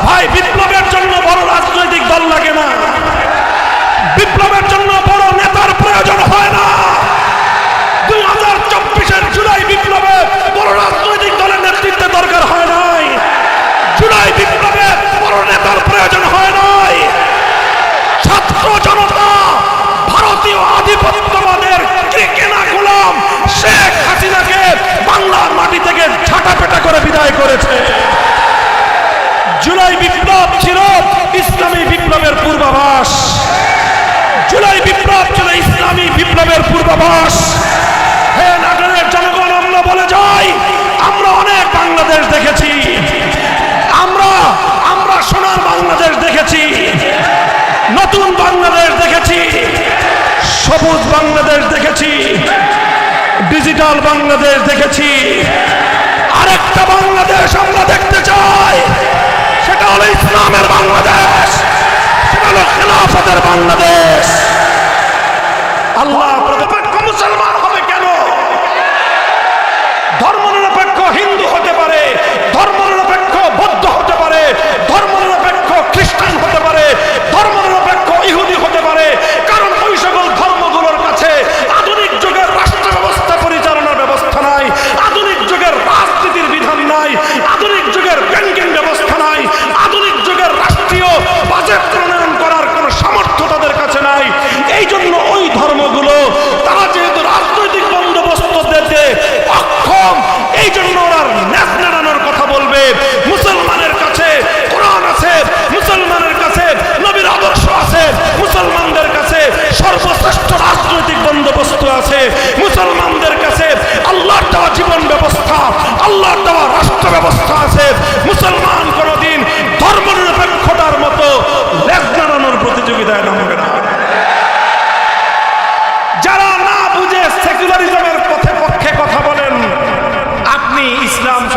ভাই বিপ্লবের জন্য বড় রাজনৈতিক দল লাগে না বিপ্লবের জন্য বড় নেতার প্রয়োজন হয় না দুই হাজার চব্বিশের জুলাই বিপ্লবে বড় রাজনৈতিক দলের নেতৃত্বের দরকার হয় নাই জুলাই বিপ্লবে বড় নেতার প্রয়োজন হয় নাই ছাত্র জনতা ভারতীয় আধিপত্যবাদের কেনা গোলাম শেখ হাসিনাকে বাংলার মাটি থেকে ঝাঁটাপেটা করে বিদায় করেছে জুলাই বিপ্লব ছিল ইসলামী বিপ্লবের পূর্বাভাস জুলাই বিপ্লব ছিল ইসলামী বিপ্লবের পূর্বাভাস হে নাটোরের জনগণ আমরা বলে যাই আমরা অনেক বাংলাদেশ দেখেছি আমরা আমরা সোনার বাংলাদেশ দেখেছি নতুন বাংলাদেশ দেখেছি সবুজ বাংলাদেশ দেখেছি ডিজিটাল বাংলাদেশ দেখেছি। আরেকটা বাংলাদেশ আমরা দেখতে চাই। সেটা হলো ইসলামের বাংলাদেশ। সেটা হলো খেলাফতের বাংলাদেশ।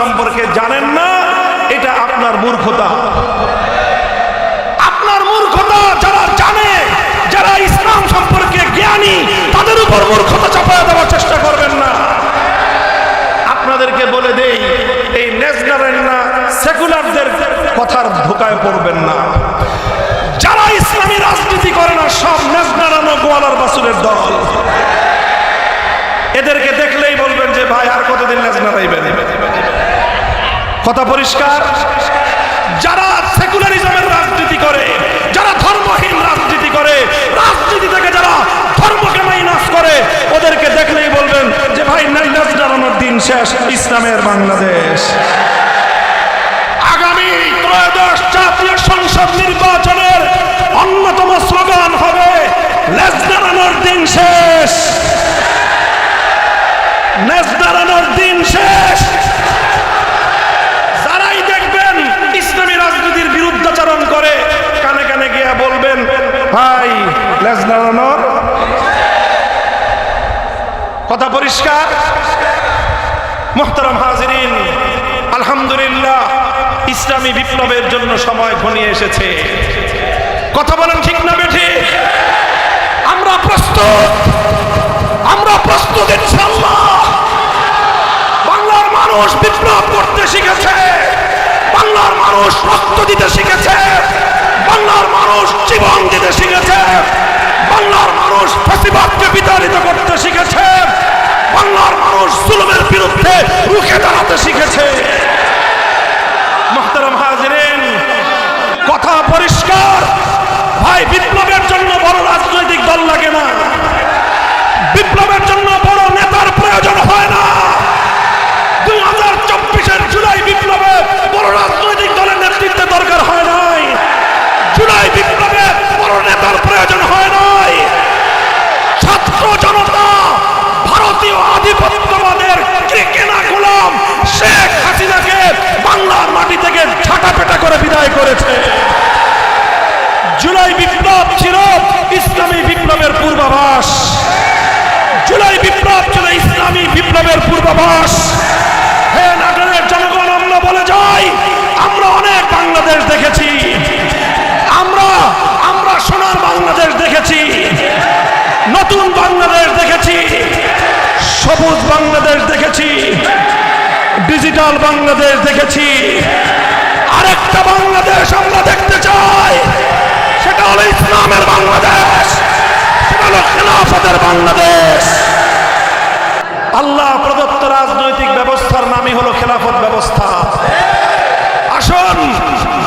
সম্পর্কে জানেন না, এটা আপনার মূর্খতা। আপনার মূর্খতা যারা জানে, যারা ইসলাম সম্পর্কে জ্ঞানী, তাদের উপর মূর্খতা চাপায় দেওয়ার চেষ্টা করবেন না। আপনাদেরকে বলে দেই, এই ন্যাশনাল না, সেকুলারদের কথার ধোকায় পড়বেন না। যারা ইসলামী রাজনীতি করে না, সব ন্যাশনাল গোয়ালার বাসুরের দল। এদেরকে দেখলেই যে ভাই, আর কতদিন ন্যাশনাল আইবেন কথা পরিষ্কার? যারা সেকুলারিজমের রাজনীতি করে, যারা ধর্মহীন রাজনীতি করে, রাজনীতি থেকে যারা ধর্মকে মাইনাস করে, ওদেরকে দেখলেই বলবেন যে, ভাই নাইনাস জানানোর দিন শেষ, ইসলামের বাংলাদেশ। আগামী ত্রয়োদশ জাতীয় সংসদ নির্বাচনের অন্যতম স্লোগান হবে লেজ দিন শেষ। দাঁড়ানোর দিন শেষ। যারাই দেখবেন ইসলামী রাজনীতির বিরুদ্ধাচরণ করে, কানে কানে গিয়া বলবেন ভাই দাঁড়ানোর? কথা পরিষ্কার? মোহতারাম হাজিরিন, আলহামদুলিল্লাহ, ইসলামী বিপ্লবের জন্য সময় ঘনিয়ে এসেছে। কথা বলেন ঠিক না বেঠি? আমরা প্রস্তুত। বাংলার মানুষ বিপ্লব করতে শিখেছে, বাংলার মানুষ রক্ত দিতে শিখেছে, বাংলার মানুষ জীবন দিতে শিখেছে, বাংলার মানুষ ফাঁসিবাদকে বিতাড়িত করতে শিখেছে, বাংলার মানুষ জুলুমের বিরুদ্ধে রুখে দাঁড়াতে শিখেছে। কথা পরিষ্কার। ভাই বিপ্লবের করেছে। জুলাই বিপ্লব ছিল ইসলামী বিপ্লবের পূর্বাভাস। জুলাই বিপ্লব ছিল ইসলামী বিপ্লবের পূর্বাভাস। হে নাটোরের জনগণ, আমরা বলে যাই, আমরা অনেক বাংলাদেশ দেখেছি। আমরা আমরা সোনার বাংলাদেশ দেখেছি। নতুন বাংলাদেশ দেখেছি। সবুজ বাংলাদেশ দেখেছি। ডিজিটাল বাংলাদেশ দেখেছি আরেকটা বাংলাদেশ ইসলামের বাংলাদেশ। খেলাফতের বাংলাদেশ। আল্লাহ প্রদত্ত রাজনৈতিক ব্যবস্থার নামই হলো খেলাফত ব্যবস্থা। আসুন,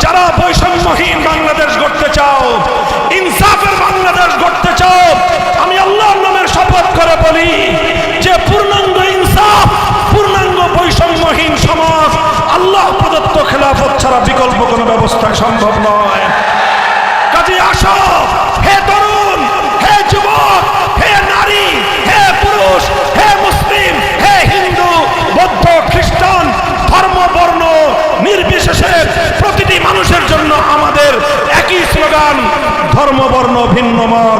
যারা বৈষম্যহীন বাংলাদেশ গড়তে চাও, ইনসাফের বাংলাদেশ গড়তে চাও, আমি আল্লাহর নামের শপথ করে বলি যে পূর্ণাঙ্গ ইনসাফ, পূর্ণাঙ্গ বৈষম্যহীন সমাজ, আল্লাহ প্রদত্ত খেলাফত ছাড়া বিকল্প কোনো ব্যবস্থা সম্ভব ভিন্ন মত।